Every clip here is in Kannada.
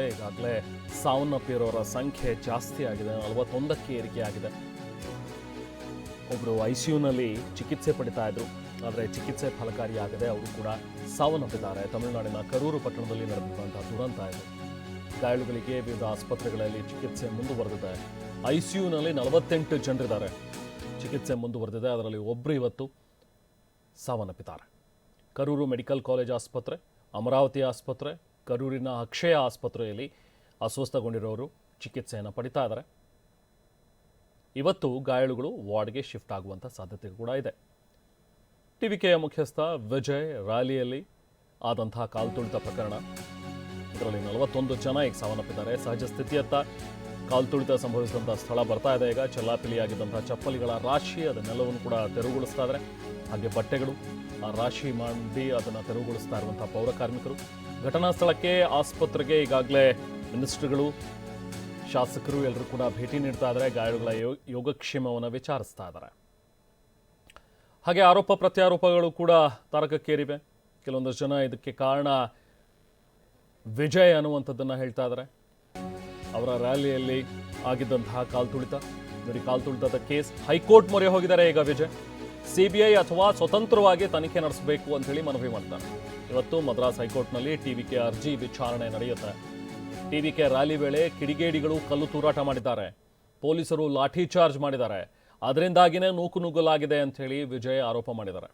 ಈಗಾಗಲೇ ಸಾವನ್ನಪ್ಪಿರೋರ ಸಂಖ್ಯೆ ಜಾಸ್ತಿ ಆಗಿದೆ, ನಲವತ್ತೊಂದಕ್ಕೆ ಏರಿಕೆ ಆಗಿದೆ ಒಬ್ಬರು ಐ ಸಿ ಚಿಕಿತ್ಸೆ ಪಡಿತಾ ಇದ್ರು, ಆದರೆ ಚಿಕಿತ್ಸೆ ಫಲಕಾರಿಯಾಗದೆ ಅವರು ಕೂಡ ಸಾವನ್ನಪ್ಪಿದ್ದಾರೆ. ತಮಿಳುನಾಡಿನ ಕರೂರು ಪಟ್ಟಣದಲ್ಲಿ ನಡೆದಿರುವಂತಹ ದುರಂತ ಇದು. ಗಾಯಾಳುಗಳಿಗೆ ವಿವಿಧ ಆಸ್ಪತ್ರೆಗಳಲ್ಲಿ ಚಿಕಿತ್ಸೆ ಮುಂದುವರೆದಿದೆ. ಐ ಸಿ ಯುನಲ್ಲಿ ನಲವತ್ತೆಂಟು ಜನರಿದ್ದಾರೆ. ಚಿಕಿತ್ಸೆ ಮುಂದುವರೆದಿದೆ, ಅದರಲ್ಲಿ ಒಬ್ಬರು ಇವತ್ತು ಸಾವನ್ನಪ್ಪಿದ್ದಾರೆ. ಕರೂರು ಮೆಡಿಕಲ್ ಕಾಲೇಜ್ ಆಸ್ಪತ್ರೆ, ಅಮರಾವತಿ ಆಸ್ಪತ್ರೆ ಕರೂರಿನ ಅಕ್ಷಯ ಆಸ್ಪತ್ರೆಯಲ್ಲಿ ಅಸ್ವಸ್ಥಗೊಂಡಿರೋರು ಚಿಕಿತ್ಸೆಯನ್ನು ಪಡಿತಾ ಇದ್ದಾರೆ ಇವತ್ತು ಗಾಯಾಳುಗಳು ವಾರ್ಡ್ಗೆ ಶಿಫ್ಟ್ ಆಗುವಂಥ ಸಾಧ್ಯತೆ ಕೂಡ ಇದೆ. ಟಿವಿಕೆಯ ಮುಖ್ಯಸ್ಥ ವಿಜಯ್ ರ್ಯಾಲಿಯಲ್ಲಿ ಆದಂತಹ ಕಾಲ್ತುಳಿತ ಪ್ರಕರಣ. ಇದರಲ್ಲಿ ನಲವತ್ತೊಂದು ಜನ ಈಗ ಸಾವನ್ನಪ್ಪಿದ್ದಾರೆ. ಸಹಜ ಸ್ಥಿತಿಯತ್ತ ಕಾಲ್ತುಳಿತ ಸಂಭವಿಸಿದಂಥ ಸ್ಥಳ ಬರ್ತಾ ಇದೆ. ಈಗ ಚೆಲ್ಲಾಪಿಲಿಯಾಗಿದ್ದಂಥ ಚಪ್ಪಲಿಗಳ ರಾಶಿ ಅದನ್ನೆಲ್ಲವನ್ನು ಕೂಡ ತೆರವುಗೊಳಿಸ್ತಾ ಇದ್ದಾರೆ ಹಾಗೆ ಬಟ್ಟೆಗಳು ಆ ರಾಶಿ ಮಾಡಿ ಅದನ್ನು ತೆರವುಗೊಳಿಸ್ತಾ ಇರುವಂಥ ಪೌರ ಕಾರ್ಮಿಕರು ಘಟನಾ ಸ್ಥಳಕ್ಕೆ ಆಸ್ಪತ್ರೆಗೆ ಈಗಾಗಲೇ ಮಿನಿಸ್ಟರ್ಗಳು, ಶಾಸಕರು ಎಲ್ಲರೂ ಕೂಡ ಭೇಟಿ ನೀಡ್ತಾ ಇದ್ದಾರೆ. ಗಾಯಾಳುಗಳ ಯೋ- ಯೋಗಕ್ಷೇಮವನ್ನು ವಿಚಾರಿಸ್ತಾ ಇದ್ದಾರೆ. ಹಾಗೆ ಆರೋಪ ಪ್ರತ್ಯಾರೋಪಗಳು ಕೂಡ ತಾರಕಕ್ಕೇರಿವೆ. ಕೆಲವೊಂದಷ್ಟು ಜನ ಇದಕ್ಕೆ ಕಾರಣ ವಿಜಯ್ ಅನ್ನುವಂಥದ್ದನ್ನು ಹೇಳ್ತಾ ಇದ್ದಾರೆ. ಅವರ ರ್ಯಾಲಿಯಲ್ಲಿ ಆಗಿದ್ದಂತಹ ಕಾಲ್ತುಳಿತ, ನೋಡಿ ಕಾಲ್ತುಳಿತದ ಕೇಸ್. ಹೈಕೋರ್ಟ್ ಮೊರೆ ಹೋಗಿದ್ದಾರೆ ಈಗ ವಿಜಯ್. ಸಿಬಿಐ ಅಥವಾ ಸ್ವತಂತ್ರವಾಗಿ ತನಿಖೆ ನಡೆಸಬೇಕು ಅಂತ ಹೇಳಿ ಮನವಿ ಮಾಡ್ತಾರೆ. ಇವತ್ತು ಮದ್ರಾಸ್ ಹೈಕೋರ್ಟ್ನಲ್ಲಿ ಟಿವಿಕೆ ಅರ್ಜಿ ವಿಚಾರಣೆ ನಡೆಯುತ್ತೆ. ಟಿವಿಕೆ ರ್ಯಾಲಿ ವೇಳೆ ಕಿಡಿಗೇಡಿಗಳು ಕಲ್ಲು ತೂರಾಟ ಮಾಡಿದ್ದಾರೆ. ಪೊಲೀಸರು ಲಾಠಿ ಚಾರ್ಜ್ ಮಾಡಿದ್ದಾರೆ. ಅದರಿಂದಾಗಿನೇ ನೂಕು ನುಗ್ಗಲಾಗಿದೆ ಅಂತ ಹೇಳಿ ವಿಜಯ್ ಆರೋಪ ಮಾಡಿದ್ದಾರೆ.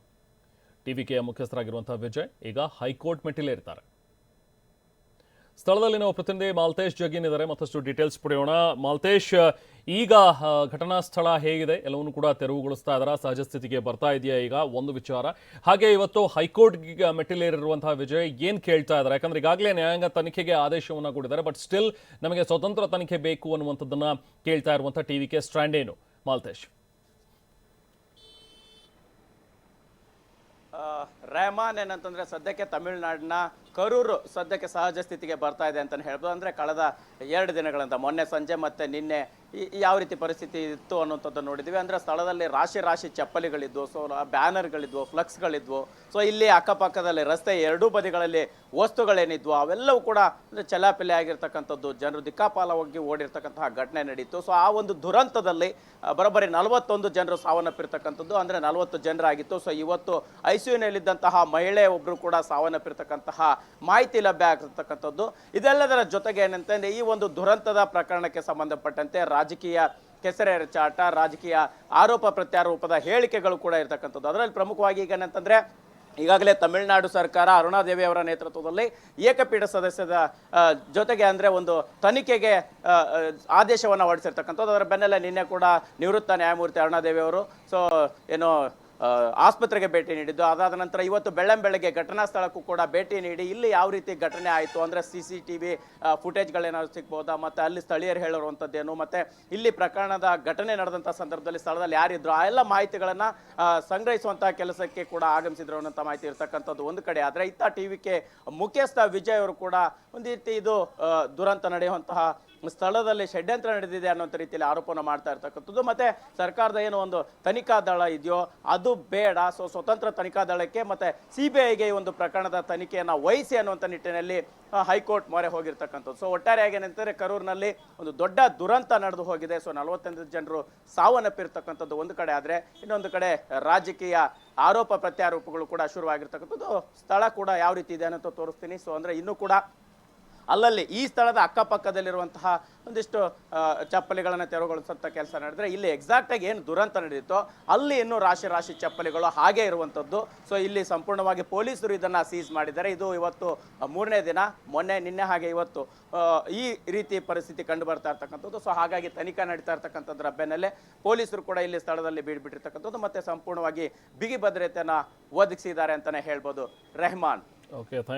ಟಿವಿಕೆಯ ಮುಖ್ಯಸ್ಥರಾಗಿರುವಂತಹ ವಿಜಯ್ ಈಗ ಹೈಕೋರ್ಟ್ ಮೆಟ್ಟಿಲೇರ್ತಾರೆ ಸ್ಥಳದಲ್ಲಿ ನಾವು ಪ್ರತಿನಿಧಿ ಮಾಲ್ತೇಶ್ ಜಗಿನ್ ಇದ್ದಾರೆ. ಮತ್ತಷ್ಟು ಡೀಟೇಲ್ಸ್ ಪಡೆಯೋಣ. ಮಾಲ್ತೇಶ್, ಈಗ ಘಟನಾ ಸ್ಥಳ ಹೇಗಿದೆ? ಎಲ್ಲವನ್ನು ಕೂಡ ತೆರವುಗೊಳಿಸ್ತಾ ಇದ್ದಾರಾ? ಸಹಜ ಸ್ಥಿತಿಗೆ ಬರ್ತಾ ಇದೆಯಾ ಈಗ? ಒಂದು ವಿಚಾರ. ಹಾಗೆ ಇವತ್ತು ಹೈಕೋರ್ಟ್ ಮೆಟ್ಟಿಲೇರಿರುವಂತಹ ವಿಜಯ್ ಏನ್ ಕೇಳ್ತಾ ಇದ್ದಾರೆ? ಯಾಕಂದ್ರೆ ಈಗಾಗಲೇ ನ್ಯಾಯಾಂಗ ತನಿಖೆಗೆ ಆದೇಶವನ್ನು ಕೊಟ್ಟಿದ್ದಾರೆ ಬಟ್ ಸ್ಟಿಲ್ ನಮಗೆ ಸ್ವತಂತ್ರ ತನಿಖೆ ಬೇಕು ಅನ್ನುವಂಥದ್ದನ್ನ ಕೇಳ್ತಾ ಇರುವಂತಹ ಟಿವಿ ಕೆ ಏನು? ಮಾಲ್ತೇಶ್. ರೆಹಮಾನ್ ಏನಂತಂದ್ರೆ ಸದ್ಯಕ್ಕೆ ತಮಿಳುನಾಡಿನ ಕರೂರು ಸದ್ಯಕ್ಕೆ ಸಹಜ ಸ್ಥಿತಿಗೆ ಬರ್ತಾ ಇದೆ ಅಂತಲೇ ಹೇಳ್ಬೋದು. ಅಂದರೆ ಕಳೆದ ಎರಡು ದಿನಗಳಿಂದ ಮೊನ್ನೆ ಸಂಜೆ ಮತ್ತೆ ನಿನ್ನೆ ಯಾವ ರೀತಿ ಪರಿಸ್ಥಿತಿ ಇತ್ತು ಅನ್ನೋಂಥದ್ದು ನೋಡಿದ್ವಿ ಅಂದರೆ ಸ್ಥಳದಲ್ಲಿ ರಾಶಿ ರಾಶಿ ಚಪ್ಪಲಿಗಳಿದ್ವು ಸೊ ಬ್ಯಾನರ್ಗಳಿದ್ವು, ಫ್ಲಕ್ಸ್ಗಳಿದ್ವು. ಸೊ ಇಲ್ಲಿ ಅಕ್ಕಪಕ್ಕದಲ್ಲಿ ರಸ್ತೆ ಎರಡೂ ಬದಿಗಳಲ್ಲಿ ವಸ್ತುಗಳೇನಿದ್ವು, ಅವೆಲ್ಲವೂ ಕೂಡ ಅಂದರೆ ಚಲಾಪಿಲೆ ಆಗಿರ್ತಕ್ಕಂಥದ್ದು. ಜನರು ದಿಕ್ಕಾಪಾಲವಾಗಿ ಓಡಿರ್ತಕ್ಕಂತಹ ಘಟನೆ ನಡೀತು. ಸೊ ಆ ಒಂದು ದುರಂತದಲ್ಲಿ ಬರೋಬ್ಬರಿ ನಲವತ್ತೊಂದು ಜನರು ಸಾವನ್ನಪ್ಪಿರ್ತಕ್ಕಂಥದ್ದು, ಅಂದರೆ ನಲವತ್ತು ಜನರಾಗಿತ್ತು. ಸೊ ಇವತ್ತು ಐ ಸಿ ಮಹಿಳೆ ಒಬ್ಬರು ಕೂಡ ಸಾವನ್ನಪ್ಪಿರ್ತಕ್ಕಂತಹ ಮಾಹಿತಿ ಲಭ್ಯ ಆಗಿರ್ತಕ್ಕಂಥದ್ದು ಇದೆಲ್ಲದರ ಜೊತೆಗೆ ಏನಂತಂದ್ರೆ ಈ ಒಂದು ದುರಂತದ ಪ್ರಕರಣಕ್ಕೆ ಸಂಬಂಧಪಟ್ಟಂತೆ ರಾಜಕೀಯ ಕೆಸರೆರಚಾಟ ರಾಜಕೀಯ ಆರೋಪ ಪ್ರತ್ಯಾರೋಪದ ಹೇಳಿಕೆಗಳು ಕೂಡ ಇರತಕ್ಕಂಥದ್ದು. ಅದರಲ್ಲಿ ಪ್ರಮುಖವಾಗಿ ಈಗ ಏನಂತಂದ್ರೆ ಈಗಾಗಲೇ ತಮಿಳುನಾಡು ಸರ್ಕಾರ ಅರುಣಾದೇವಿ ಅವರ ನೇತೃತ್ವದಲ್ಲಿ ಏಕಪೀಠ ಸದಸ್ಯದ ಜೊತೆಗೆ ಅಂದರೆ ಒಂದು ತನಿಖೆಗೆ ಆದೇಶವನ್ನು ಹೊರಡಿಸಿರ್ತಕ್ಕಂಥದ್ದು. ಅದರ ಬೆನ್ನಲ್ಲೇ ನಿನ್ನೆ ಕೂಡ ನಿವೃತ್ತ ನ್ಯಾಯಮೂರ್ತಿ ಅರುಣಾದೇವಿ ಅವರು, ಸೊ, ಏನು ಆಸ್ಪತ್ರೆಗೆ ಭೇಟಿ ನೀಡಿದ್ದು. ಅದಾದ ನಂತರ ಇವತ್ತು ಬೆಳ್ಳಂಬೆಳಗ್ಗೆ ಘಟನಾ ಸ್ಥಳಕ್ಕೂ ಕೂಡ ಭೇಟಿ ನೀಡಿ ಇಲ್ಲಿ ಯಾವ ರೀತಿ ಘಟನೆ ಆಯಿತು ಅಂದರೆ ಸಿ ಸಿ ಟಿ ವಿ ಫುಟೇಜ್ಗಳೇನಾದ್ರು ಸಿಗ್ಬೋದಾ? ಮತ್ತು ಅಲ್ಲಿ ಸ್ಥಳೀಯರು ಹೇಳಿರುವಂಥದ್ದೇನು ಮತ್ತು ಇಲ್ಲಿ ಪ್ರಕರಣದ ಘಟನೆ ನಡೆದಂಥ ಸಂದರ್ಭದಲ್ಲಿ ಸ್ಥಳದಲ್ಲಿ ಯಾರಿದ್ರು? ಆ ಎಲ್ಲ ಮಾಹಿತಿಗಳನ್ನು ಸಂಗ್ರಹಿಸುವಂಥ ಕೆಲಸಕ್ಕೆ ಕೂಡ ಆಗಮಿಸಿದ್ರು ಅನ್ನೋಂಥ ಮಾಹಿತಿ ಇರ್ತಕ್ಕಂಥದ್ದು ಒಂದು ಕಡೆ. ಆದರೆ ಇತ್ತ ಟಿ ವಿಗೆ ಮುಖ್ಯಸ್ಥ ವಿಜಯ್ ಅವರು ಕೂಡ ಒಂದು ರೀತಿ ಇದು ದುರಂತ ನಡೆಯುವಂತಹ ಸ್ಥಳದಲ್ಲಿ ಷಡ್ಯಂತ್ರ ನಡೆದಿದೆ ಅನ್ನೋಂಥ ರೀತಿಯಲ್ಲಿ ಆರೋಪನ ಮಾಡ್ತಾ ಇರ್ತಕ್ಕಂಥದ್ದು. ಮತ್ತೆ ಸರ್ಕಾರದ ಏನು ಒಂದು ತನಿಖಾ ದಳ ಇದೆಯೋ, ಅದು ಬೇಡ. ಸೊ, ಸ್ವತಂತ್ರ ತನಿಖಾ ದಳಕ್ಕೆ ಮತ್ತೆ ಸಿ ಬಿ ಐಗೆ ಈ ಒಂದು ಪ್ರಕರಣದ ತನಿಖೆಯನ್ನು ವಹಿಸಿ ಅನ್ನುವಂಥ ನಿಟ್ಟಿನಲ್ಲಿ ಹೈಕೋರ್ಟ್ ಮೊರೆ ಹೋಗಿರ್ತಕ್ಕಂಥದ್ದು. ಸೊ, ಒಟ್ಟಾರೆಯಾಗಿ ಏನಂತಂದ್ರೆ ಕರೂರಿನಲ್ಲಿ ಒಂದು ದೊಡ್ಡ ದುರಂತ ನಡೆದು ಹೋಗಿದೆ. ಸೊ ನಲವತ್ತೊಂದು ಜನರು ಸಾವನ್ನಪ್ಪಿರ್ತಕ್ಕಂಥದ್ದು ಒಂದು ಕಡೆ. ಆದರೆ ಇನ್ನೊಂದು ಕಡೆ ರಾಜಕೀಯ ಆರೋಪ ಪ್ರತ್ಯಾರೋಪಗಳು ಕೂಡ ಶುರುವಾಗಿರ್ತಕ್ಕಂಥದ್ದು. ಸ್ಥಳ ಕೂಡ ಯಾವ ರೀತಿ ಇದೆ ಅನ್ನೋದು ತೋರಿಸ್ತೀನಿ. ಸೊ, ಅಂದ್ರೆ ಇನ್ನೂ ಕೂಡ ಅಲ್ಲಲ್ಲಿ ಈ ಸ್ಥಳದ ಅಕ್ಕಪಕ್ಕದಲ್ಲಿರುವಂತಹ ಒಂದಿಷ್ಟು ಚಪ್ಪಲಿಗಳನ್ನು ತೆರವುಗೊಳಿಸುವಂಥ ಕೆಲಸ ನಡೆದರೆ ಇಲ್ಲಿ ಎಕ್ಸಾಕ್ಟಾಗಿ ಏನು ದುರಂತ ನಡೆದಿತ್ತೋ ಅಲ್ಲಿ ಇನ್ನೂ ರಾಶಿ ರಾಶಿ ಚಪ್ಪಲಿಗಳು ಹಾಗೆ ಇರುವಂಥದ್ದು ಸೊ ಇಲ್ಲಿ ಸಂಪೂರ್ಣವಾಗಿ ಪೊಲೀಸರು ಇದನ್ನು ಸೀಸ್ ಮಾಡಿದ್ದಾರೆ. ಇದು ಇವತ್ತು ಮೂರನೇ ದಿನ, ಮೊನ್ನೆ, ನಿನ್ನೆ ಹಾಗೆ ಇವತ್ತು ಈ ರೀತಿ ಪರಿಸ್ಥಿತಿ ಕಂಡು ಬರ್ತಾ ಇರ್ತಕ್ಕಂಥದ್ದು. ಸೊ ಹಾಗಾಗಿ ತನಿಖಾ ನಡೀತಾ ಇರ್ತಕ್ಕಂಥದ್ರ ಬೆನ್ನಲ್ಲೇ ಪೊಲೀಸರು ಕೂಡ ಇಲ್ಲಿ ಸ್ಥಳದಲ್ಲಿ ಬೀಡ್ಬಿಟ್ಟಿರ್ತಕ್ಕಂಥದ್ದು ಮತ್ತೆ ಸಂಪೂರ್ಣವಾಗಿ ಬಿಗಿ ಭದ್ರತೆಯನ್ನು ಒದಗಿಸಿದ್ದಾರೆ ಅಂತಲೇ ಹೇಳ್ಬೋದು. ರೆಹಮಾನ್. Okay thank